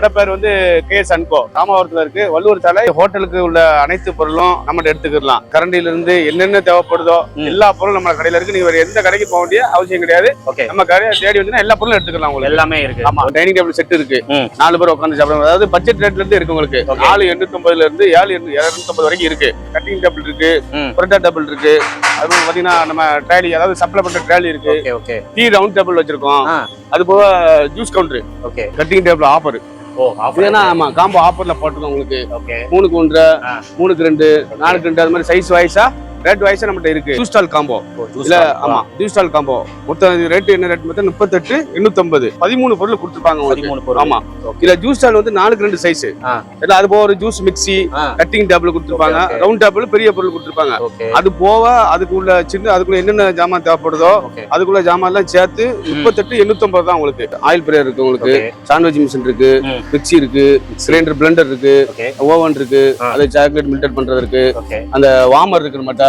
பேர் வந்து கே சன்கோ ராமாவரத்துல இருக்கு. வள்ளுவர் சாலை ஹோட்டலுக்கு உள்ள அனைத்து பொருளும் நம்ம எடுத்துக்கலாம் கரண்டில இருந்து என்னென்ன தேவைப்படுதோ. எல்லா பொருளும் நம்ம கடையில இருக்கு. நீங்க வேற எந்த கடைக்கு போக வேண்டிய அவசியம் கிடையாது. நம்ம கடையை தேடி வந்து எல்லா பொருளும் எடுத்துக்கலாம் உங்களுக்கு. எல்லாமே இருக்கு. ஆமா டைனிங் டேபிள் செட் இருக்கு. நாலு பேர் உட்காந்து சாப்பிடுவாங்க அதாவது பட்ஜெட் ரேட்ல இருந்து இருக்கு உங்களுக்கு. நாலு எண்ணூத்தி ஒன்பதுல இருந்து ஏழு இருநூத்தி வரைக்கும் இருக்கு. கட்டிங் டேபிள் இருக்கு. புரட்டா டேபிள் இருக்கு. அது பாத்தீங்கன்னா நம்ம ட்ராலி அதாவது சப்ளை பண்ற ட்ராலி இருக்கு. டீ ரவுண்ட் டேபிள் வச்சிருக்கோம். அது போக juice counter okay. Cutting table offer ஏன்னா ஆமா காம்போ ஆஃபர்ல போட்டுருக்கோம் உங்களுக்கு. மூணுக்கு ஒன்றரை ஆ. மூணுக்கு ரெண்டு நாலுக்கு ரெண்டு அது மாதிரி சைஸ் வைஸா ரேட் வைஸா நம்மகிட்ட இருக்கு. ஜூஸ் ஸ்டால் காம்போ இல்ல ஆமா ஜூஸ் ஸ்டால் காம்போ மொத்தம் ரேட் என்ன ரேட் மொத்தம் முப்பத்தெட்டு எண்ணூத்தம்பது. பதிமூணு பொருள் கொடுத்துருப்பாங்க உங்களுக்கு. ஆமா. இதுல ஜூஸ் ஸ்டால் வந்து நாலுக்கு ரெண்டு சைஸ். இல்ல அது போக ஒரு ஜூஸ் மிக்ஸி ஆ. கட்டிங் டேபிள் கொடுத்துருப்பாங்க. ரவுண்ட் டேபிள் பெரிய பொருள் கொடுத்துருப்பாங்க. அது போக அதுக்குள்ள சின்ன அதுக்குள்ள என்னென்ன ஜாமான் தேவைப்படுதோ அதுக்குள்ள ஜாமான் எல்லாம் சேர்த்து முப்பத்தெட்டு எண்ணூத்தம்பது தான் உங்களுக்கு. ஆயில் பிரேயர் இருக்கு உங்களுக்கு. சாண்ட்விச் மிஷின் இருக்கு. ம். மிக்ஸி இருக்கு. கிரைண்டர் பிளெண்டர் இருக்கு. ஓவன் இருக்கு. அது சாக்லேட் மில்டர் பண்றது இருக்கு. அந்த வார்மர் இருக்கு நம்மகிட்ட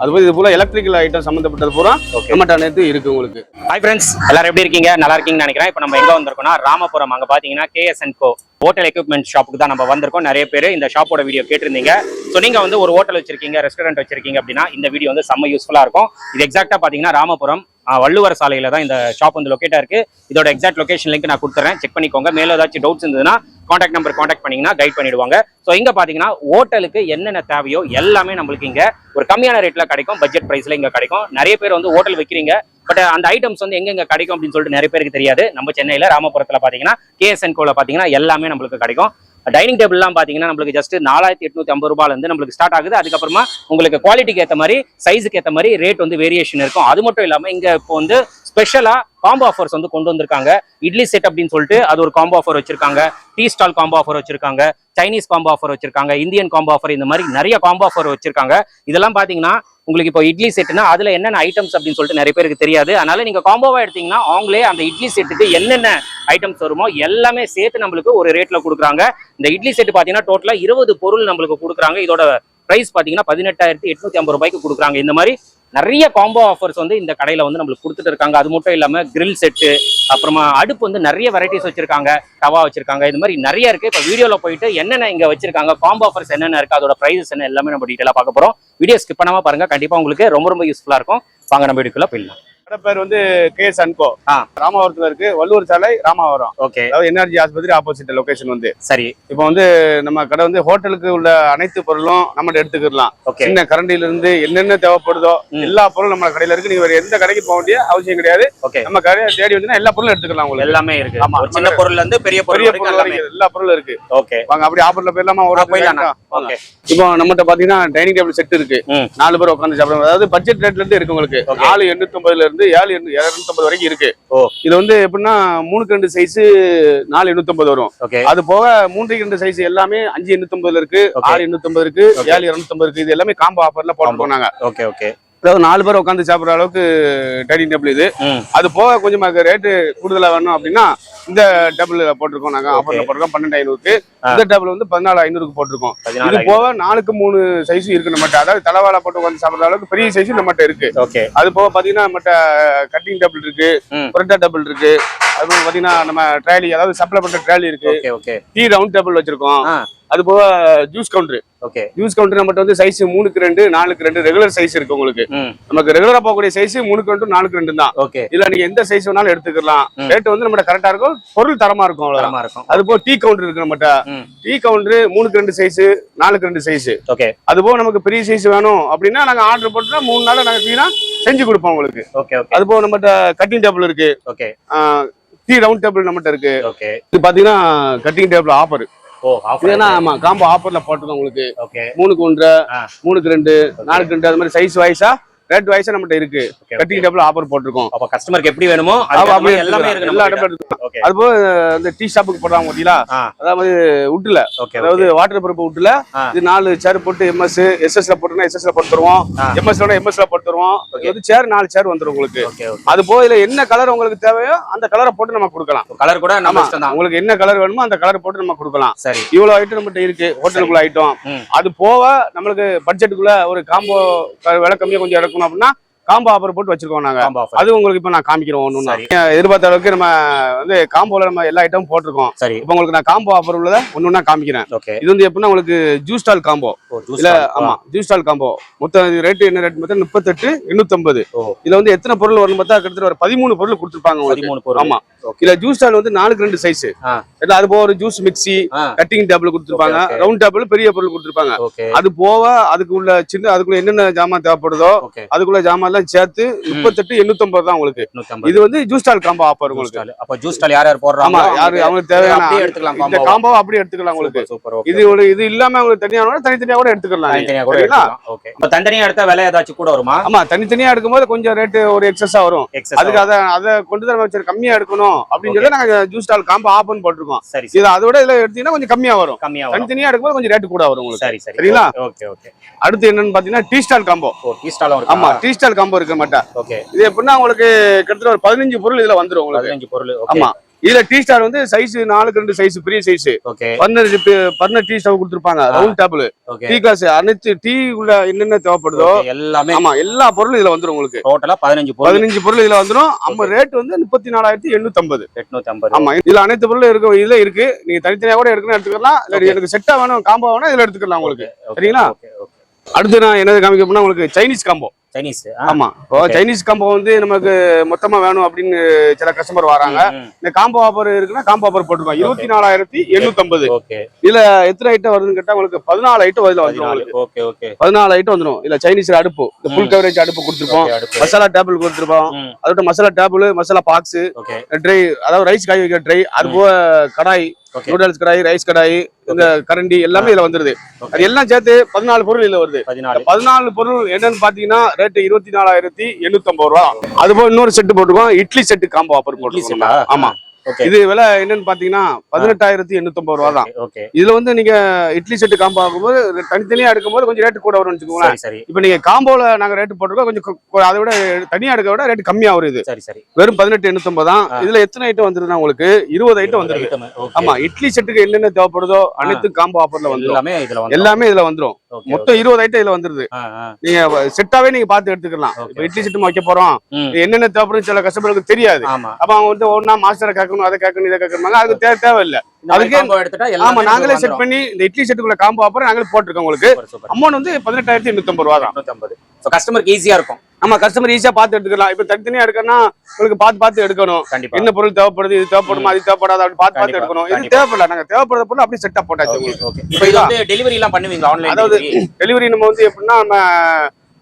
அது போய் இது போல எலக்ட்ரிக்கல் ஐட்டம் சம்பந்தப்பட்டது பூரா நம்மகிட்ட அனைத்து இருக்கு உங்களுக்கு. ஹாய் ஃப்ரெண்ட்ஸ் எல்லாரும் எப்படி இருக்கீங்க? நல்லா இருக்கீங்கன்னு நினைக்கிறேன். இப்போ நம்ம எங்க வந்திருக்கோம்னா ராமபுரம். அங்க பாத்தீங்கன்னா கேஎஸ்என் கோ ஹோட்டல் எக்யூப்மெண்ட் ஷாப்புக்கு தான் நம்ம வந்திருக்கோம். நிறைய பேர் இந்த ஷாப்போட வீடியோ கேட்டிருந்தீங்க. ஸோ நீங்க வந்து ஒரு ஹோட்டல் வச்சிருக்கீங்க ரெஸ்டாரண்ட் வச்சிருக்கீங்க அப்படின்னா இந்த வீடியோ வந்து செம்ம யூஸ்ஃபுல்லா இருக்கும். இது எக்ஸாக்டா பாத்தீங்கன்னா ராமபுரம். வள்ளுவர் சாலையில தான் இந்த ஷாப் வந்து லொக்கேட்டா இருக்கு. இதோட எக்ஸாக்ட் லொகேஷன் லிங்க் நான் கொடுத்துறேன். செக் பண்ணிக்கோங்க. மேல ஏதாச்சும் டவுட்ஸ் இருந்ததுன்னா காண்டாக்ட் நம்பர் காண்டாக்ட் பண்ணீங்கன்னா கைட் பண்ணிடுவாங்க. ஸோ இங்க பாத்தீங்கன்னா ஹோட்டலுக்கு என்னென்ன தேவையோ எல்லாமே நம்மளுக்கு இங்க ஒரு கம்மியான ரேட்ல கிடைக்கும். பட்ஜெட் பிரைஸ்ல இங்க கிடைக்கும். நிறைய பேர் வந்து ஹோட்டல் வைக்கிறீங்க. பட் அந்த ஐட்டம்ஸ் வந்து எங்கெங்க கிடைக்கும் அப்படின்னு சொல்லிட்டு நிறைய பேருக்கு தெரியாது. நம்ம சென்னையில ராமபுரத்துல பாத்தீங்கன்னா கேஎஸ்என் கோல பாத்தீங்கன்னா எல்லாமே நம்மளுக்கு கிடைக்கும். டைனிங் டேபிள்லாம் பாத்தீங்கன்னா நம்மளுக்கு ஜஸ்ட் நாலாயிரத்தி எட்நூத்தி ஐம்பது ரூபாயிலேருந்து நம்மளுக்கு ஸ்டார்ட் ஆகுது. அதுக்கப்புறமா உங்களுக்கு குவாலிட்டிக்கு ஏற்ற மாதிரி சைஸுக்கு ஏற்ற மாதிரி ரேட் வந்து வேரியேஷன் இருக்கும். அது மட்டும் இல்லாம இங்க இப்போ வந்து ஸ்பெஷலா காம்போ ஆஃபர்ஸ் வந்து கொண்டு வந்திருக்காங்க. இட்லி செட் அப்படின்னு சொல்லிட்டு அது ஒரு காம்போ ஆஃபர் வச்சிருக்காங்க. டீ ஸ்டால் காம்போ ஆஃபர் வச்சிருக்காங்க. சைனீஸ் காம்போ ஆஃபர் வச்சிருக்காங்க. இந்தியன் காம்போ ஆஃபர் இந்த மாதிரி நிறைய காம்போ ஆஃபர் வச்சிருக்காங்க. இதெல்லாம் பாத்தீங்கன்னா உங்களுக்கு இப்போ இட்லி செட்னா அதுல என்னென்ன ஐட்டம்ஸ் அப்படின்னு சொல்லிட்டு நிறைய பேருக்கு தெரியாது. அதனால நீங்க காம்போவா எடுத்தீங்கன்னா அவங்களே அந்த இட்லி செட்டுக்கு என்னென்ன ஐட்டம்ஸ் வருமோ எல்லாமே சேர்த்து நம்மளுக்கு ஒரு ரேட்ல கொடுக்குறாங்க. இந்த இட்லி செட் பாத்தீங்கன்னா டோட்டலா இருபது பொருள் நம்மளுக்கு கொடுக்குறாங்க. இதோட பிரைஸ் பாத்தீங்கன்னா பதினெட்டாயிரத்தி எட்நூத்தி ஐம்பது ரூபாய்க்கு கொடுக்குறாங்க. இந்த மாதிரி நிறைய காம்போ ஆஃபர்ஸ் வந்து இந்த கடையில வந்து நம்மளுக்கு கொடுத்துட்டு இருக்காங்க. அது மட்டும் இல்லாம கிரில் செட்டு அப்புறமா அடுப்பு வந்து நிறைய வெரைட்டிஸ் வச்சிருக்காங்க. தவா வச்சிருக்காங்க. இது மாதிரி நிறைய இருக்கு. இப்போ வீடியோல போயிட்டு என்னென்ன இங்க வச்சிருக்காங்க காம்போ ஆஃபர்ஸ் என்னென்ன இருக்கு அதோட ப்ரைஸஸ் என்ன எல்லாமே நம்ம டீட்டெயிலா பார்க்க போறோம். வீடியோ ஸ்கிப் பண்ணாமல் பாருங்க. கண்டிப்பா உங்களுக்கு ரொம்ப ரொம்ப யூஸ்ஃபுல்லா இருக்கும். வாங்க நம்ம வீடியோக்குள்ளே போயிடலாம். பேர் வந்து கே சன்கோ. ராமாவரத்துல இருக்கு. வள்ளுவர் சாலை ராமாவரம். ஓகே. அதாவது என்ஆர்ஜி ஆஸ்பத்திரி ஆப்போசிட் லொகேஷன் வந்து. சரி. இப்போ வந்து நம்ம கடை வந்து ஹோட்டலுக்கு உள்ள அனைத்து பொருளும் நம்ம எடுத்துக்கலாம் சின்ன கரண்டில இருந்து என்னென்ன தேவைப்படுதோ. எல்லா பொருளும் நம்ம கடையில இருக்கு. நீங்க வேற எந்த கடைக்கு போக வேண்டிய அவசியம் கிடையாது. நம்ம கடையை தேடி வந்து எல்லா பொருளும் எடுத்துக்கலாம் உங்களுக்கு. எல்லாமே இருக்கு. ஆமா. சின்ன பொருள்ல இருந்து பெரிய பொருள் பெரிய பொருள் எல்லா பொருளும் இருக்கு. ஓகே. வாங்க அப்படி ஆஃபர்ல போயிடலாமா? ஒரு. வாங்க. ஓகே. இப்போ நம்மகிட்ட பாத்தீங்கன்னா டைனிங் டேபிள் செட் இருக்கு. நாலு பேர் உட்காந்து சாப்பிடுவாங்க. அதாவது பட்ஜெட் ரேட்ல இருந்து இருக்கு உங்களுக்கு. நாலு எண்ணூத்தி ஒன்பதுல இருந்து ஏழு இருநூத்தி வரைக்கும் இருக்கு. இது வந்து எப்படின்னா மூணுக்கு ரெண்டு சைஸ் நாலு எண்ணூத்தி வரும் அது போக மூன்றுக்கு ரெண்டு சைஸ் எல்லாமே அஞ்சு எண்ணூத்தி இருக்கு. ஆறு எண்ணூத்தி இருக்கு. ஏழு இருநூத்தி இருக்கு இது எல்லாமே காம்போ ஆஃபர்ல Combo. போனாங்க ஓகே ஓகே அதாவது நாலு பேர் உட்காந்து சாப்பிடுற அளவுக்கு டைனிங் டேபிள் இது. அது போக கொஞ்சம் ரேட்டு கூடுதலா வேணும் அப்படின்னா இந்த டேபிள் போட்டிருக்கோம். நாங்க ஆஃபர்ல. போட்டிருக்கோம். பன்னெண்டு ஐநூறுக்கு. இந்த டேபிள் வந்து பதினாலு ஐநூறுக்கு போட்டிருக்கோம். இது போக நாலுக்கு மூணு சைஸ் இருக்கு நம்மகிட்ட. அதாவது தலைவாழை போட்டு உட்காந்து சாப்பிடுற அளவுக்கு பெரிய சைஸ் நம்மகிட்ட இருக்கு. அது போக பாத்தீங்கன்னா நம்மகிட்ட கட்டிங் டேபிள் இருக்கு. புரட்டா டேபிள் இருக்கு. அது பாத்தீங்கன்னா நம்ம ட்ராலி அதாவது சப்ளை பண்ற ட்ராலி இருக்கு. டீ ரவுண்ட் டேபிள் வச்சிருக்கோம். அது போக juice counter okay juice counter நம்மகிட்ட வந்து சைஸ் மூணுக்கு ரெண்டு நாலுக்கு ரெண்டு ரெகுலர் சைஸ் இருக்கு உங்களுக்கு. நமக்கு ரெகுலரா போகக்கூடிய சைஸ் மூணுக்கு ரெண்டு நாலுக்கு ரெண்டு தான். ஓகே இதுல நீங்க எந்த சைஸ் வேணாலும் எடுத்துக்கலாம். ரேட் வந்து நம்ம கரெக்டா இருக்கும். பொருள் தரமா இருக்கும் தரமா இருக்கும். அது போக டீ கவுண்டர் இருக்கு நம்மகிட்ட. டீ கவுண்டர் மூணுக்கு ரெண்டு சைஸ் நாலுக்கு ரெண்டு சைஸ் ஓகே அது போக நமக்கு பெரிய சைஸ் வேணும் அப்படின்னா நாங்க ஆர்டர் போட்டுனா மூணு நாள் நாங்க ஆ செஞ்சு கொடுப்போம் உங்களுக்கு. ஓகே அது போக நம்மகிட்ட கட்டிங் டேபிள் இருக்கு. ஓகே டீ ரவுண்ட் டேபிள் நம்மகிட்ட இருக்கு. ஓகே இது பாத்தீங்கன்னா கட்டிங் டேபிள் ஆஃபர் ஏன்னா ஆமா காம்போ ஆஃபர்ல போட்டுருக்கோம் உங்களுக்கு. ஓகே மூணுக்கு ஒன்றரை ஆ. மூணுக்கு ரெண்டு நாலுக்கு ரெண்டு அது மாதிரி சைஸ் வைஸா ரேட் வைஸா நம்மகிட்ட இருக்கு. கட்டிங் டேபிள் ஆஃபர் போட்டிருக்கோம். அப்ப கஸ்டமருக்கு எப்படி வேணுமோ எல்லாமே இருக்கு எல்லா இடமும் இருக்கு அது போக இந்த டீ ஷாப்புக்கு போடுறாங்க பாத்தீங்களா? அதாவது உட்ல அதாவது வாட்டர் பருப்பு உட்ல. இது நாலு சேர் போட்டு எம்எஸ் எஸ்எஸ் ல போட்டுனா எஸ்எஸ் ல போட்டு தருவோம். ஆ. எம்எஸ் ல எம்எஸ் ல போட்டு தருவோம். இது சேர் நாலு சேர் வந்துரும் உங்களுக்கு. அது போக இதுல என்ன கலர் உங்களுக்கு தேவையோ அந்த கலரை போட்டு நம்ம கொடுக்கலாம். கலர் கூட நம்ம உங்களுக்கு என்ன கலர் வேணுமோ அந்த கலர் போட்டு நம்ம கொடுக்கலாம். சரி. இவ்வளவு ஐட்டம் நம்மகிட்ட இருக்கு. ஹோட்டலுக்குள்ள ஐட்டம். அது போக நம்மளுக்கு பட்ஜெட்டுக்குள்ள ஒரு காம்போ விலை கம்மியா கொஞ்சம் எடுக்கணும் அப்படின்னா காம்போ ஆஃபர் போட்டு வச்சிருக்கோம் நாங்க. அது உங்களுக்கு இப்ப நான் காமிக்கிறோம் சரி. எதிர்பார்த்த அளவுக்கு நம்ம வந்து காம்போல நம்ம எல்லா ஐட்டமும் போட்டிருக்கோம். சரி. இப்போ உங்களுக்கு நான் காம்போ ஆஃபர் உள்ளத ஒண்ணா காமிக்கிறேன். ஓகே. இது வந்து எப்படின்னா உங்களுக்கு ஜூஸ் ஸ்டால் காம்போ. இல்ல ஆமா ஜூஸ் ஸ்டால் காம்போ. மொத்தம் ரேட் என்ன ரேட் மொத்தம் முப்பத்தெட்டு எண்ணூத்தம்பது. இதுல வந்து எத்தனை பொருள் வரும் பார்த்தா கிட்டத்தட்ட ஒரு பதிமூணு பொருள் கொடுத்துருப்பாங்க உங்களுக்கு. பதிமூணு பொருள். ஆமா. இல்ல ஜூஸ் ஸ்டால் வந்து நாலுக்கு ரெண்டு சைஸ். இல்ல அது போக ஒரு ஜூஸ் மிக்ஸி ஆ. கட்டிங் டேபிள் கொடுத்துருப்பாங்க. ரவுண்ட் டேபிள் பெரிய பொருள் கொடுத்துருப்பாங்க. அது போக அதுக்கு உள்ள சின்ன அதுக்குள்ள என்னென்ன ஜாமான் தேவைப்படுதோ அதுக்குள்ள ஜாமான் எல்லாம் சேர்த்து முப்பத்தெட்டு எண்ணூத்தம்பது தான் உங்களுக்கு. இது வந்து ஜூஸ் ஸ்டால் காம்போ ஆஃபர் உங்களுக்கு. ஸ்டால் அப்ப ஜூஸ் ஸ்டால் யார் யார் போடுறாங்க யாரு அவங்களுக்கு தேவையான எடுத்துக்கலாம் இந்த. காம்போ அப்படியே எடுத்துக்கலாம் உங்களுக்கு. சூப்பர் இது ஒரு இது இல்லாம உங்களுக்கு தனியா வேணா தனித்தனியா கூட எடுத்துக்கலாம். தனித்தனியா கூட ஓகே இப்ப தனித்தனியா எடுத்தா விலை ஏதாச்சும் கூட வருமா? ஆமா தனித்தனியா எடுக்கும்போது கொஞ்சம் ரேட் ஒரு எக்ஸஸா வரும். அதுக்கு அதை அதை கொண்டு தான் சரி கம்மியா எடுக்கணும் அப்படின்னு சொல்லி நாங்க ஜூஸ் ஸ்டால் காம்போ ஆஃபன் போட்டிருக்கோம். சரி இது அதோட இதுல எடுத்தீங்கன்னா கொஞ்சம் கம்மியா வரும். கம்மியா தனித்தனியா எடுக்கும்போது கொஞ்சம் ரேட் கூட வரும் உங்களுக்கு. சரி சரி. சரிங்களா? ஓகே ஓகே அடுத்து என்னன்னு பாத்தீங்கன்னா டீ ஸ்டால் காம்போ டீ இருக்கு? ஆமா டீ ஸ்டால் காம்போ இருக்க மாட்டா. ஓகே. இது எப்படின்னா உங்களுக்கு கிட்டத்தட்ட ஒரு பதினஞ்சு பொருள் இதுல வந்துரும் உங்களுக்கு. பதினஞ்சு பொருள் ஆமா. இதுல டீ ஸ்டார் வந்து சைஸ் நாலுக்கு ரெண்டு சைஸ் பெரிய சைஸ் பதினஞ்சு பதினெட்டு டீ ஸ்டாவ் கொடுத்துருப்பாங்க. ரவுண்ட் டேபிள் டீ கிளாஸ் அனைத்து டீ உள்ள என்னென்ன தேவைப்படுதோ எல்லாமே. ஆமா எல்லா பொருளும் இதுல வந்துரும் உங்களுக்கு. டோட்டலா பதினஞ்சு பதினஞ்சு பொருள் இதுல வந்துரும். நம்ம ரேட் வந்து முப்பத்தி நாலாயிரத்தி எண்ணூத்தி ஐம்பது எட்நூத்தி ஐம்பது ஆமா இதுல அனைத்து பொருளும் இருக்கு இதுல இருக்கு. நீங்க தனித்தனியா கூட எடுக்கணும் எடுத்துக்கலாம். இல்ல. எனக்கு செட்டா வேணும் காம்போ வேணும் இதுல எடுத்துக்கலாம் உங்களுக்கு. சரிங்களா? அடுத்து நான் என்னது காமிக்க போனா உங்களுக்கு சைனீஸ் காம்போ சைனீஸ் ஆமா. இப்போ. சைனீஸ் காம்போ வந்து நமக்கு மொத்தமா வேணும் அப்படின்னு சில கஸ்டமர் வராங்க. இந்த காம்போ ஆஃபர் இருக்குன்னா காம்போ ஆஃபர் போட்டுருக்கோம் இருபத்தி நாலாயிரத்தி எண்ணூத்தி ஐம்பது இதுல எத்தனை ஐட்டம் வருதுன்னு கேட்டா உங்களுக்கு பதினாலு ஐட்டம் இதுல உங்களுக்கு. ஓகே ஓகே பதினாலு ஐட்டம் வந்துரும். இல்ல சைனீஸ் அடுப்பு. இந்த ஃபுல். கவரேஜ் அடுப்பு கொடுத்துருப்போம். மசாலா டேபிள் கொடுத்துருப்போம். அதோட masala table masala box tray அதாவது ரைஸ் காய் வைக்கிற ட்ரை அது போக கடாய் நூடல்ஸ் கடாய் ரைஸ் கடாய் இந்த கரண்டி எல்லாமே இதுல வந்துருது. அது எல்லாம் சேர்த்து பதினாலு பொருள் இதுல வருது. பதினாலு. பொருள் என்னன்னு பாத்தீங்கன்னா ரேட் இருபத்தி நாலாயிரத்தி எண்ணூத்தி ஐம்பது ரூபா. அது போக இன்னொரு செட்டு போட்டுருக்கோம் இட்லி செட்டு காம்போ ஆஃபர் செட்டா ஆமா. இது விலை என்னன்னு பாத்தீங்கன்னா பதினெட்டாயிரத்தி எண்ணூத்தி ரூபா தான். இதுல வந்து நீங்க இட்லி செட்டு காம்போ ஆகும்போது தனித்தனியா எடுக்கும்போது கொஞ்சம் ரேட் கூட வரும்னு வச்சுக்கோங்களேன். இப்போ நீங்க காம்போல நாங்க ரேட் போட்டிருக்கோம் கொஞ்சம் அதை விட தனியா எடுக்க விட ரேட் கம்மியா வருது. வெறும் பதினெட்டு எண்ணூத்தொன்பது தான். இதுல எத்தனை ஐட்டம் வந்துருதுன்னா உங்களுக்கு? இருபது ஐட்டம் okay. ஆமா இட்லி செட்டுக்கு என்னென்ன தேவைப்படுதோ அனைத்தும் காம்போ ஆஃபர்ல வந்துரும். எல்லாமே இதுல வந்து எல்லாமே இதுல வந்துரும். ஓகே, மொத்தம் இருபது ஐட்டம் இதுல வந்துருது. நீங்க செட்டாவே நீங்க பார்த்து எடுத்துக்கலாம். இட்லி செட்டு வைக்க போறோம். என்னென்ன தேவைப்படும் சில கஸ்டமருக்கு தெரியாது. அப்ப அவங்க வந்து ஒன்னா மாஸ்டரை கேட்கணும் அதை கேட்கணும் இதை கேட்கணும் அதுக்கு தேவை தேவையில்லை. அதுக்கு- ஆமா நாங்களே செட். பண்ணி இந்த இட்லி செட்டுக்குள்ள காம்போ ஆஃபர் நாங்களே போட்டிருக்கோம் உங்களுக்கு. அமௌண்ட் வந்து பதினெட்டாயிரத்தி எண்ணூத்தம்பது ரூபா தான். 850. So, customer-க்கு easy-ஆ இருக்கும். ஆமா கஸ்டமர் ஈஸியா பார்த்து எடுத்துக்கலாம். இப்ப தனித்தனியா எடுக்கணும்னா உங்களுக்கு பார்த்து பார்த்து எடுக்கணும். கண்டிப்பா. என்ன பொருள் தேவைப்படுது இது தேவைப்படுமா அது தேவைப்படாது அப்படி பார்த்து பார்த்து எடுக்கணும். இது. தேவைப்படல நாங்க தேவைப்படுற பொருள் அப்படியே செட்டா போட்டாச்சு உங்களுக்கு. ஓகே. இப்போ இது வந்து டெலிவரி எல்லாம் பண்ணுவீங்களா ஆன்லைன் அதாவது டெலிவரி நம்ம வந்து எப்படின்னா நம்ம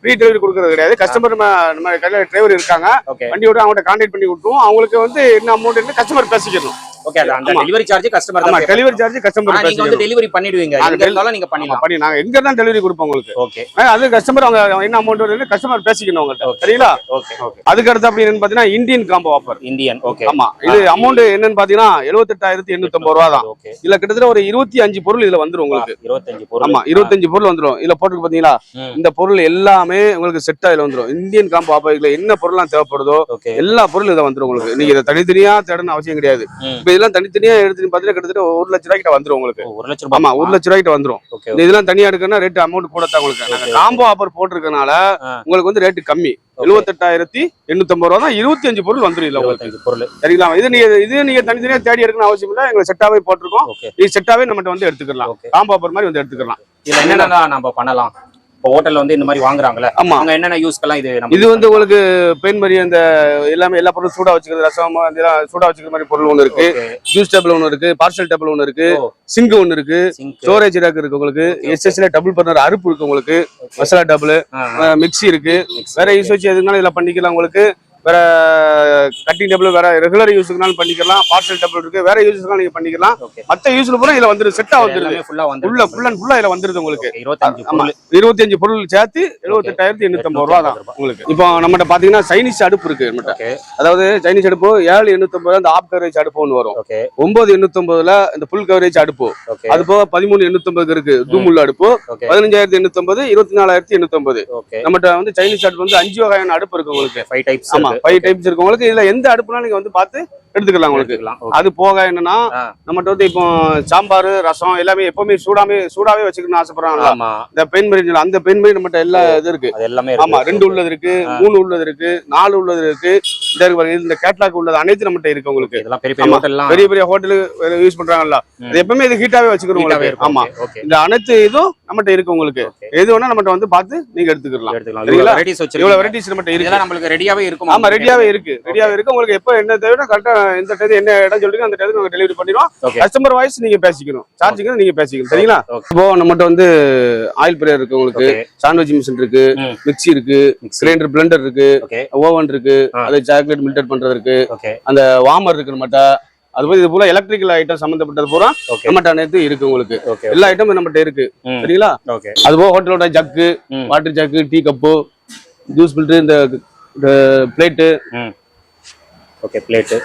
ஃப்ரீ டெலிவரி கொடுக்கறது கிடையாது. கஸ்டமர் நம்ம நம்ம கடையில் டிரைவர் இருக்காங்க. வண்டியோட அவங்கள்ட்ட கான்டாக்ட் பண்ணி விட்டுருவோம் அவங்களுக்கு வந்து என்ன அமௌண்ட் கஸ்டமர் பேசிக்கணும் ஓகே அந்த. டெலிவரி சார்ஜ் கஸ்டமர் ஆமா தான் டெலிவரி சார்ஜ் கஸ்டமர் நீங்க வந்து டெலிவரி பண்ணிடுவீங்க. எங்க இருந்தாலும் நீங்க ஆமா பண்ணிடலாம். பண்ணி நாங்க எங்க தான் டெலிவரி கொடுப்போம் உங்களுக்கு. ஓகே அது கஸ்டமர் அவங்க என்ன அமௌண்ட் வருதுன்னு கஸ்டமர் பேசிக்கணும் Okay. சரிங்களா? ஓகே அதுக்கு அடுத்து அப்படி என்னன்னு பாத்தீங்கன்னா Indian combo offer Indian okay ஆமா இது அமௌண்ட் என்னன்னு பாத்தீங்கன்னா எழுபத்தெட்டாயிரத்தி எண்ணூத்தி ஐம்பது ரூபா தான். இதுல கிட்டத்தட்ட ஒரு இருபத்தி அஞ்சு பொருள் இதுல வந்துரும் உங்களுக்கு. இருபத்தஞ்சு பொருள். ஆமா இருபத்தஞ்சு பொருள் வந்துரும். இதுல போட்டுருக்கு பாத்தீங்களா. இந்த பொருள் எல்லாமே உங்களுக்கு செட் இதுல வந்துரும். இந்தியன் காம்போ ஆஃபர்ல என்ன பொருள்லாம் தேவைப்படுதோ ஓகே எல்லா பொருளும் இதை வந்துரும் உங்களுக்கு. நீங்க இதை தனித்தனியா தேடணும் அவசியம் கிடையாது. ம். இப்ப இதெல்லாம் தனித்தனியா எடுத்து பாத்தீங்கன்னா கிட்டத்தட்ட ஒரு லட்ச ரூபாய்க்கு வந்துரும் உங்களுக்கு. ஒரு லட்சம் ரூபாய். ஆமா ஒரு லட்ச ரூபாய்க்கு இந்த இதெல்லாம் தனியா எடுக்கணும்னா ரேட் அமௌண்ட் கூட தான் உங்களுக்கு. நாங்க காம்போ ஆஃபர் போட்டிருக்கனால. உங்களுக்கு வந்து ரேட் கம்மி. எழுபத்தெட்டாயிரத்தி எண்ணூத்தி ரூபா தான் இருபத்தி அஞ்சு பொருள் வந்துரும் இல்ல உங்களுக்கு. பொருள். சரிங்களா? இது நீங்க இது நீங்க தனித்தனியா தேடி எடுக்கணும் அவசியம் இல்ல. எங்களுக்கு செட்டாவே போட்டிருக்கோம். இது செட்டாவே நம்மகிட்ட வந்து எடுத்துக்கலாம். காம்போ ஆஃபர் மாதிரி வந்து எடுத்துக்கலாம். இதுல என்னென்ன நம்ம பண்ணலாம்? இப்போ ஹோட்டல்ல வந்து இந்த மாதிரி வாங்குறாங்கல்ல ஆமா. அவங்க என்னென்ன யூஸ்க்கெல்லாம் இது இது வந்து உங்களுக்கு பெயின் மாதிரி அந்த எல்லாமே எல்லா பொருளும் சூடா வச்சுக்கிறது ரசம் இதெல்லாம் சூடா வச்சுக்கிற மாதிரி பொருள் ஒன்று இருக்கு. ஜூஸ் டேபிள் ஒன்று இருக்கு பார்சல் டேபிள் ஒன்று இருக்கு. சிங்க் ஒன்று இருக்கு ஸ்டோரேஜ் ரேக் இருக்கு உங்களுக்கு. எஸ்எஸ்ல டபுள் பர்னர் அறுப்பு இருக்கு உங்களுக்கு. மசாலா டபுள் மிக்ஸி இருக்கு. வேற யூஸ் வச்சு எதுனாலும் இதுல பண்ணிக்கலாம் உங்களுக்கு. வேற கட்டிங் டேபிள் வேற ரெகுலர் யூஸுக்குனாலும் பண்ணிக்கலாம். பார்சல் டேபிள் இருக்கு. வேற யூஸுக்குனாலும் நீங்க பண்ணிக்கலாம். மத்த யூஸ்ல பூரா இதுல வந்துருது. செட்டா வந்துருது. ஃபுல்லா ஃபுல் அண்ட் ஃபுல்லா இதுல வந்துருது உங்களுக்கு. இருபத்தஞ்சு ஆமா பொருள் சேர்த்து எழுபத்தெட்டாயிரத்தி எண்ணூத்தி ஐம்பது ரூபா தான் உங்களுக்கு. இப்போ நம்மகிட்ட பாத்தீங்கன்னா சைனீஸ் அடுப்பு இருக்கு நம்மகிட்ட. அதாவது சைனீஸ் அடுப்பு ஏழு எண்ணூத்தி ஐம்பது அந்த ஆப் கவரேஜ் அடுப்பு ஒன்று வரும் ஒன்பது எண்ணூத்தி இந்த ஃபுல் கவரேஜ் அடுப்பு. அது போக பதிமூணு எண்ணூத்தி ஐம்பது இருக்கு தூமுள்ள அடுப்பு. பதினஞ்சாயிரத்தி எண்ணூத்தி ஐம்பது இருபத்தி நாலாயிரத்தி எண்ணூத்தி ஐம்பது நம்மகிட்ட வந்து சைனீஸ் அடுப்பு வந்து அஞ்சு வகையான அடுப்பு இருக்கு உங்களுக்கு. ஃபைவ் ஆமா. ஃபைவ் டைப்ஸ் இருக்கு உங்களுக்கு இதுல எந்த அடுப்புனா நீங்க வந்து பார்த்து எடுத்துக்கலாம் உங்களுக்கு. அது போக என்னன்னா. நம்மகிட்ட வந்து இப்போ சாம்பார் ரசம் எல்லாமே எப்பவுமே சூடாமே சூடாவே வச்சுக்கணும்னு ஆசைப்படுறாங்களா ஆமா இந்த பெண் மரி அந்த பெண் மரி நம்மகிட்ட எல்லா இது இருக்கு எல்லாமே ஆமா. ரெண்டு உள்ளது இருக்கு. மூணு உள்ளது இருக்கு நாலு உள்ளது இருக்கு இந்த கேட்லாக் உள்ளது அனைத்து நம்மகிட்ட இருக்கு உங்களுக்கு பெரிய பெரிய ஹோட்டலு யூஸ் பண்றாங்கல்ல. அது எப்பவுமே இது ஹீட்டாவே இருக்கும். ஆமா. இந்த அனைத்து இதுவும் நம்மகிட்ட இருக்கு உங்களுக்கு. எது வேணா நம்மகிட்ட வந்து பார்த்து நீங்க எடுத்துக்கலாம்? இவ்வளவு. வெரைட்டிஸ் நம்மகிட்ட இருக்கு நம்மளுக்கு ரெடியாவே இருக்கும் ஆமா ரெடியாவே இருக்கு. ரெடியாவே இருக்கு. உங்களுக்கு எப்ப என்ன தேவையோ கரெக்டா இந்த டேது என்ன இடம் சொல்றீங்க அந்த டேது நாங்க டெலிவரி பண்ணிடுவோம். கஸ்டமர் வாய்ஸ் நீங்க பேசிக்கணும். சார்ஜிங்க நீங்க பேசிக்கணும். சரிங்களா? இப்போ நம்மகிட்ட வந்து ஆயில் பிரேயர் இருக்கு உங்களுக்கு. சாண்ட்விச் மிஷின் இருக்கு. மிக்ஸி இருக்கு. மிக்ஸி கிரைண்டர் பிளெண்டர் இருக்கு. ஓவன் இருக்கு. ஆ. அது சாக்லேட் மில்டர் பண்றது இருக்கு அந்த வார்மர் இருக்கு நம்மகிட்ட. அது போய் இது பூரா எலக்ட்ரிக்கல் ஐட்டம் சம்பந்தப்பட்டது பூரா நம்மகிட்ட அனைத்து இருக்கு உங்களுக்கு. எல்லா ஐட்டமும் நம்மகிட்ட இருக்கு. ம். சரிங்களா? அது போக ஹோட்டலோட jug. Water jug tea cup juice filter இந்த பிளேட்டு ம். ஓகே பிளேட்டு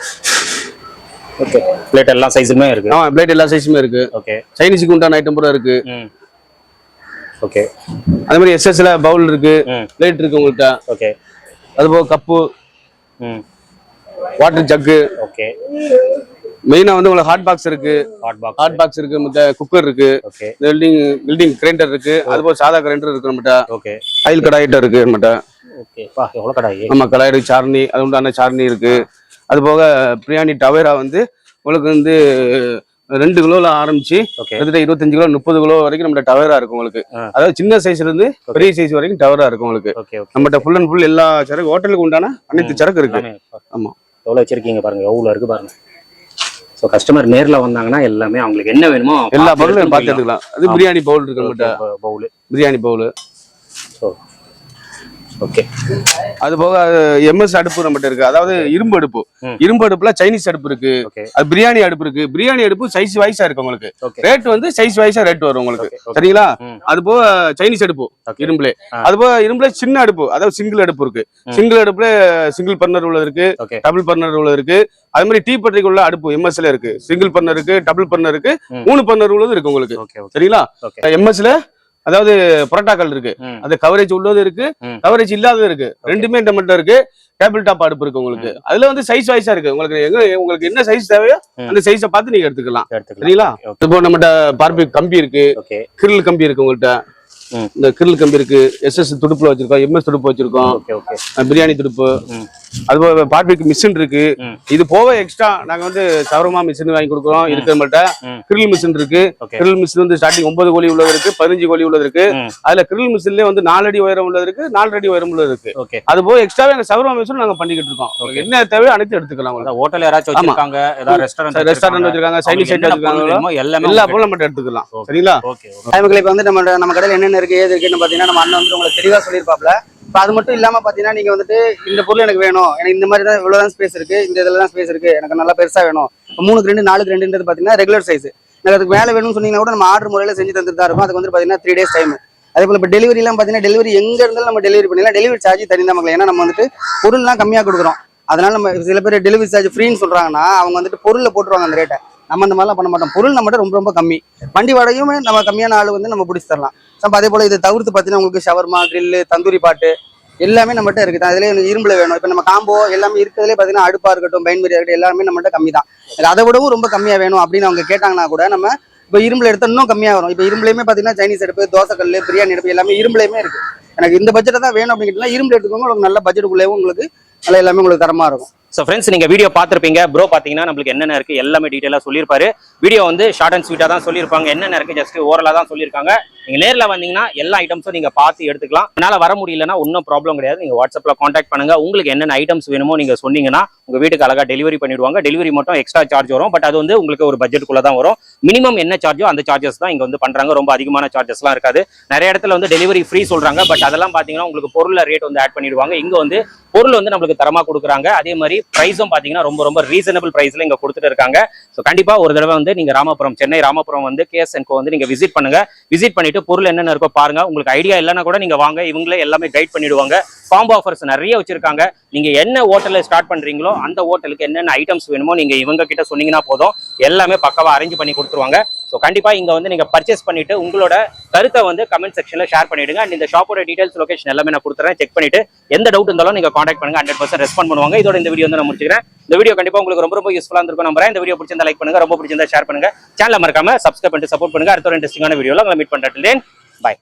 ஓகே பிளேட் எல்லா சைஸுமே இருக்கு. ஆமா பிளேட் எல்லா சைஸுமே இருக்கு. ஓகே சைனீஸுக்கு உண்டான ஐட்டம் பூரா இருக்கு. ம். ஓகே அதே மாதிரி எஸ்எஸ்ல பவுல் இருக்கு. பிளேட் இருக்கு உங்கள்கிட்ட ஓகே அது போக கப்பு ம். வாட்டர் ஜக்கு ஓகே மெயினா வந்து உங்களுக்கு ஹாட் பாக்ஸ் இருக்கு. ஹாட் பாக்ஸ் ஹாட் பாக்ஸ் இருக்கு மத்த குக்கர் இருக்கு. ஓகே வெல்டிங் வெல்டிங் கிரைண்டர் இருக்கு. அது போக சாதா கிரைண்டர் இருக்கு நம்மகிட்ட ஓகே ஆயில் கடாய் ஐட்டம் இருக்கு நம்மகிட்ட ஓகே. பா எவ்வளவு கடாயி கடாய் இருக்கு சார்னி அது உண்டான சார்னி இருக்கு. அது போக பிரியாணி டவேரா வந்து உங்களுக்கு வந்து ரெண்டு கிலோல ஆரம்பிச்சு கிட்டத்தட்ட இருபத்தஞ்சு கிலோ முப்பது கிலோ வரைக்கும் நம்ம டவரா இருக்கும் உங்களுக்கு. அதாவது சின்ன சைஸ்ல இருந்து பெரிய சைஸ் வரைக்கும் டவரா இருக்கும் உங்களுக்கு. நம்மகிட்ட ஃபுல் அண்ட் ஃபுல் எல்லா சரக்கு ஹோட்டலுக்கு உண்டான அனைத்து சரக்கு இருக்கு. எல்லாமே ஆமா. எவ்வளவு வச்சிருக்கீங்க பாருங்க எவ்வளவு இருக்கு பாருங்க. ஸோ கஸ்டமர் நேர்ல வந்தாங்கன்னா எல்லாமே அவங்களுக்கு என்ன வேணுமோ எல்லா பொருளும் பார்த்து எடுத்துக்கலாம். அது பிரியாணி பவுல் இருக்கு நம்மகிட்ட. Bowl biryani bowl so okay அது போக எம்எஸ் அடுப்பு நம்மகிட்ட இருக்கு. அதாவது இரும்பு அடுப்பு. இரும்பு அடுப்புல சைனீஸ் அடுப்பு இருக்கு. அது பிரியாணி அடுப்பு இருக்கு. பிரியாணி அடுப்பு சைஸ் வைஸா இருக்கு உங்களுக்கு. ரேட் வந்து சைஸ் வைஸா ரேட் வரும் உங்களுக்கு. சரிங்களா. அது போக சைனீஸ் அடுப்பு. இரும்புல. அது போக இரும்புல சின்ன அடுப்பு. அதாவது சிங்கிள் அடுப்பு இருக்கு. சிங்கிள் அடுப்புல சிங்கிள் பர்னர் உள்ளது இருக்கு. டபுள் பர்னர் உள்ளது இருக்கு. அது மாதிரி டீ பட்ரிக்கு உள்ள அடுப்பு எம்எஸ்ல இருக்கு. சிங்கிள் பர்னர் இருக்கு டபுள் பர்னர் இருக்கு. மூணு பர்னர் உள்ளது இருக்கு உங்களுக்கு. சரிங்களா? எம்எஸ்ல அதாவது புரோட்டாக்கள் இருக்கு. அது கவரேஜ் உள்ளது இருக்கு. கவரேஜ் இல்லாதது இருக்கு. ரெண்டுமே நம்மகிட்ட இருக்கு. டேபிள் டாப் அடுப்பு இருக்கு உங்களுக்கு. அதுல வந்து சைஸ் வைஸா இருக்கு. உங்களுக்கு எங்க உங்களுக்கு என்ன சைஸ் தேவையோ. அந்த சைஸை பார்த்து நீங்க எடுத்துக்கலாம். சரிங்களா? இப்போ நம்மகிட்ட பார்பி கம்பி இருக்கு. கிரில் கம்பி இருக்கு உங்கள்கிட்ட. இந்த கிரில் கம்பி இருக்கு எஸ்எஸ் துடுப்புல வச்சிருக்கோம் எம்எஸ் துடுப்பு வச்சிருக்கோம் ஓகே ஓகே. அஹ் பிரியாணி துடுப்பு. அது போக பார்பிக்கு மிஷின் இருக்கு. இது போக எக்ஸ்ட்ரா நாங்க வந்து சவரமா மிஷின் வாங்கி கொடுக்குறோம் இருக்கு நம்மள்ட்ட ம். கிரில் மிஷின் இருக்கு. கிரில் மிஷின் வந்து ஸ்டார்டிங் ஒன்பது கோழி உள்ளது இருக்கு பதினஞ்சு கோழி உள்ளது இருக்கு. அதுல கிரில் மிஷின்லயே வந்து நாலு அடி உயரம் உள்ளது இருக்கு நாலு அடி உயரம் உள்ளது இருக்கு. அது போக எக்ஸ்ட்ராவே எங்க சவரமா மிஷின் நாங்க பண்ணிக்கிட்டு இருக்கோம். என்ன தேவையோ அனைத்து எடுத்துக்கலாம் ஹோட்டல் யாராச்சும். வச்சிருக்காங்க ஏதாவது ரெஸ்டாரண்ட் ரெஸ்டாரண்ட் வச்சிருக்காங்க. சைனீஸ் ஐட்டம் வச்சிருக்காங்க. எல்லாமே எல்லா பொருளும் நம்ம எடுத்துக்கலாம். சரிங்களா? இப்போ வந்து நம்ம நம்ம கடையில் என்னென்ன இருக்கு ஏது இருக்குன்னு பார்த்தீங்கன்னா நம்ம அண்ணன் வந்து உங்களுக்கு தெளிவாக சொல்லியிருப்பாப்ல இப்போ அது மட்டும் இல்லாமல் பார்த்தீங்கன்னா நீங்கள் வந்துட்டு இந்த பொருள் எனக்கு வேணும். எனக்கு இந்த மாதிரி தான் இவ்வளோ தான் ஸ்பேஸ் இருக்குது இந்த இதில் தான் ஸ்பேஸ் இருக்குது எனக்கு நல்லா பெருசாக வேணும். இப்போ மூணுக்கு ரெண்டு நாலுக்கு ரெண்டுன்றது பார்த்தீங்கன்னா ரெகுலர் சைஸ் எனக்கு அதுக்கு மேலே வேணும்னு சொன்னீங்கன்னா கூட நம்ம ஆர்டர் முறையில் செஞ்சு தந்துட்டு தான் இருக்கும். அதுக்கு வந்து பார்த்தீங்கன்னா த்ரீ டேஸ் டைம் அதே போல் இப்போ டெலிவரிலாம் பார்த்தீங்கன்னா டெலிவரி எங்கே இருந்தாலும் நம்ம டெலிவரி பண்ணிடலாம். டெலிவரி சார்ஜ் தனி தான் மக்கள். ஏன்னா நம்ம வந்துட்டு பொருள்லாம் கம்மியாக கொடுக்குறோம். அதனால நம்ம சில பேர் டெலிவரி சார்ஜ் ஃப்ரீன்னு சொல்கிறாங்கன்னா அவங்க வந்துட்டு பொருளில் போட்டுருவாங்க அந்த ரேட்டை நம்ம அந்த மாதிரிலாம் பண்ண மாட்டோம். பொருள் நம்மகிட்ட ரொம்ப ரொம்ப கம்மி. வண்டி வாடகையுமே நம்ம கம்மியான ஆள் வந்து நம்ம பிடிச்சி தரலாம். ஸோ அதே போல் இதை தவிர்த்து பார்த்தீங்கன்னா உங்களுக்கு ஷவர்மா கிரில்லு தந்தூரி பாட்டு எல்லாமே நம்மகிட்ட இருக்குது அதுலேயே எனக்கு இரும்புல வேணும். இப்போ நம்ம காம்போ எல்லாமே இருக்கிறதுலே பார்த்தீங்கன்னா அடுப்பாக இருக்கட்டும் பயன்பெரியாக இருக்கட்டும் எல்லாமே நம்மகிட்ட கம்மி தான் எனக்கு அதை விடவும் ரொம்ப கம்மியாக வேணும் அப்படின்னு அவங்க கேட்டாங்கன்னா கூட நம்ம இப்போ இரும்புல எடுத்தால் இன்னும் கம்மியாக வரும். இப்போ இரும்புலையுமே பார்த்தீங்கன்னா சைனீஸ் எடுப்பு தோசைக்கல் பிரியாணி எடுப்பு எல்லாமே இரும்புலையுமே இருக்குது எனக்கு இந்த பட்ஜெட்டை தான் வேணும் அப்படின்னு கேட்டீங்கன்னா இரும்புல எடுத்துக்கோங்க. உங்களுக்கு நல்ல பட்ஜெட்டுக்குள்ளேயும் உங்களுக்கு நல்லா எல்லாமே உங்களுக்கு தரமாக இருக்கும். ஸோ ஃப்ரெண்ட்ஸ் நீங்கள் வீடியோ பார்த்துருப்பீங்க. ப்ரோ பார்த்தீங்கன்னா நம்மளுக்கு என்னென்ன இருக்குது எல்லாமே டீட்டெயிலாக சொல்லியிருப்பாரு. வீடியோ வந்து ஷார்ட் அண்ட் ஸ்வீட்டாக தான் சொல்லியிருப்பாங்க. என்னென்ன இருக்கு? ஜஸ்ட் ஓரலாக தான் சொல்லியிருக்காங்க. நீங்க நேரில் வந்தீங்கன்னா எல்லா ஐட்டம்ஸும் நீங்க பார்த்து எடுத்துக்கலாம். என்னால் வர முடியலன்னா ஒன்றும் ப்ராப்ளம் கிடையாது. நீங்க வாட்ஸ்அப்ல காண்டாக்ட் பண்ணுங்க. உங்களுக்கு என்னென்ன ஐட்டம்ஸ் வேணுமோ நீங்க சொன்னீங்கன்னா உங்க வீட்டுக்கு அழகா டெலிவரி பண்ணிடுவாங்க. டெலிவரி மட்டும் எக்ஸ்ட்ரா சார்ஜ் வரும். பட் அது வந்து உங்களுக்கு ஒரு பட்ஜெட்டுக்குள்ள தான் வரும். மினிமம் என்ன சார்ஜோ அந்த சார்ஜஸ் தான் இங்க வந்து பண்றாங்க. ரொம்ப அதிகமான சார்ஜஸ்லாம் இருக்காது. நிறைய இடத்துல வந்து டெலிவரி ஃப்ரீ சொல்றாங்க. பட் அதெல்லாம் பாத்தீங்கன்னா உங்களுக்கு பொருள் ரேட் வந்து ஆட் பண்ணிடுவாங்க. இங்க வந்து பொருள் வந்து நம்மளுக்கு தரமா கொடுக்குறாங்க. அதே மாதிரி பிரைஸும் பாத்தீங்கன்னா ரொம்ப ரொம்ப ரீசனபிள் பிரைஸ்ல இங்க கொடுத்துட்டு இருக்காங்க. ஸோ கண்டிப்பா ஒரு தடவை வந்து நீங்க ராமபுரம் சென்னை ராமபுரம் வந்து கேஎஸ் வந்து நீங்க விசிட் பண்ணுங்க. விசிட் பண்ணிட்டு பொருள் என்னென்ன இருக்கோ பாருங்க. உங்களுக்கு ஐடியா இல்லைன்னா கூட நீங்க வாங்க. இவங்களே எல்லாமே கைட் பண்ணிடுவாங்க. காம்போ ஆஃபர்ஸ் நிறைய வச்சிருக்காங்க. நீங்க என்ன ஹோட்டல்ல ஸ்டார்ட் பண்றீங்களோ அந்த ஹோட்டலுக்கு என்னென்ன ஐட்டம்ஸ் வேணுமோ நீங்க இவங்க கிட்ட சொன்னீங்கன்னா போதும். எல்லாமே பக்கவா அரேஞ்ச் பண்ணி கொடுத்துருவாங்க. ஸோ கண்டிப்பாக இங்கே வந்து நீங்கள் பர்ச்சேஸ் பண்ணிவிட்டு உங்களோட கருத்தை வந்து கமெண்ட் செக்ஷனில் ஷேர் பண்ணிவிடுங்க அண்ட் இந்த ஷாப்போட டீடைல்ஸ் லொகேஷன் எல்லாமே நான் கொடுத்துறேன். செக் பண்ணிவிட்டு எந்த டவுட் இருந்தாலும் நீங்கள் காண்டாக்ட் பண்ணுங்க. ஹண்ட்ரட் பர்சன்ட் ரெஸ்பாண்ட் பண்ணுவாங்க. இதோட இந்த வீடியோ வந்து நான் முடிச்சுக்கிறேன். இந்த வீடியோ கண்டிப்பாக உங்களுக்கு ரொம்ப ரொம்ப யூஸ்ஃபுல்லாக இருக்கும் நம்புறேன். இந்த வீடியோ பிடிச்சிருந்தா லைக் பண்ணுங்க. ரொம்ப பிடிச்சிருந்தா ஷேர் பண்ணுங்க. சேனலை மறக்காமல் சப்ஸ்கிரைப் பண்ணிட்டு சப்போர்ட் பண்ணுங்க. அடுத்த ஒரு இன்ட்ரெஸ்டிங்கான வீடியோவில் உங்களை மீட் பண்ணுறேன் பாய்